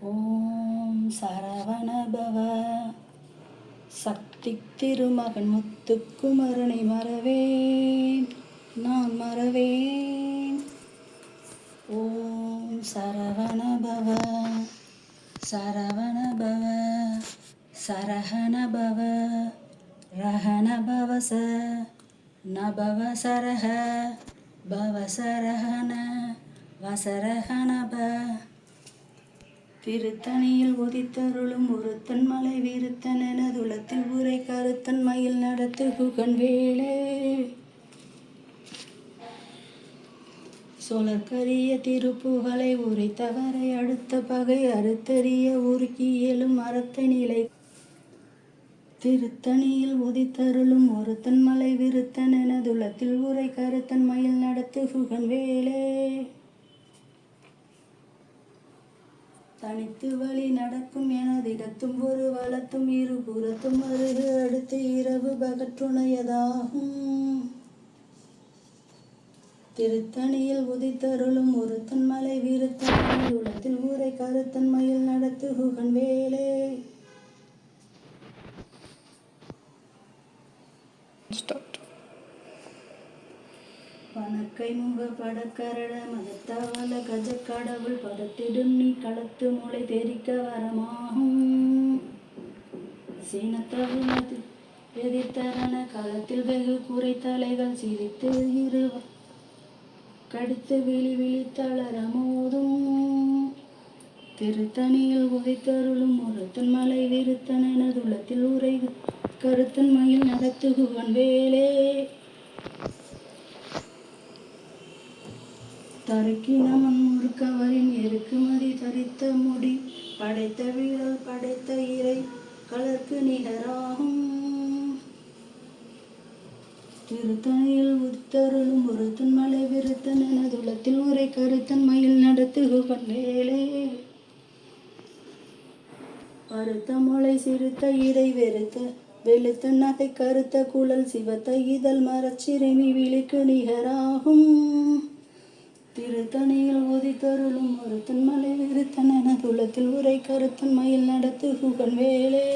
ஓம் சரவணபவ சக்தி திருமகன் முத்துக்குமரனை மறவேன் நான் மறவேன். ஓம் சரவணபவ சரவணபவ சரஹணபவ ரஹணபவச நபவ சரஹ. பவசரஹண வசரஹணப திருத்தணியில் உதித்தருளும் ஒருத்தன் மலை வீருத்தன் எனதுலத்தில் உரை கருத்தன் மயில் நடத்து குகன் வேளே சொலற்கரிய திருப்புகழை உரைத்தவரை அடுத்த பகை அறுத்தறிய உருக்கி இயலும் மரத்த நிலை. திருத்தணியில் உதித்தருளும் ஒருத்தன் மலை விருத்தன் எனதுலத்தில் உரை கருத்தன் மயில் நடத்து சுகன் வேலே. தனித்து வழி நடக்கும் எனதிடத்தும் ஒரு வளத்தும் இருபுறத்தும் அருகு அடுத்து இரவு பகற்றுணையதாகும். திருத்தணியில் உதித்தருளும் ஒருத்தன் மலை வீரத்தன் உலத்தில் ஊரை கருத்தன்மையில் நடத்து குகன் வேலே பணக்கை முக படக்கரட மதத்தவல கஜ கடவுள் பதத்திடும் நீ களத்து மூளை தெரிக்க வரமாகும். சீனத்தவினது எதிர்த்தரண களத்தில் வெகு குறை தலைகள் சிரித்து இரு கடித்து விழி விழித்தளர மோதும். திருத்தணியில் உதைத்தருளும் ஒருத்தன் மலை விருத்தன் எனதுலத்தில் உரை கருத்தன் மயில் நடத்துகுவன் வேலே. தருக்கினவன் முறுக்கவரின் எருக்குமதி தரித்த முடி படைத்த வீழல் படைத்த இறை கலர்க்கு நிகராகும். திருத்தனையில் உத்தருளும் ஒருத்தன் மலை விருத்தன் எனதுலத்தில் உரை கருத்தன் மயில் நடத்துகுவன் வேலே பருத்த மொழை சிறுத்த இடை வெறுத்த வெளுத்த நகை கருத்த குழல் சிவத்த இதழ் மரச்சிறுமி விழிக்கு நிகராகும். திருத்தணியில் உதித்தருளும் ஒருத்தன் மலை விருத்தன் எனதுலத்தில் உரை கருத்தன் மயில் நடத்து குகன் வேலே.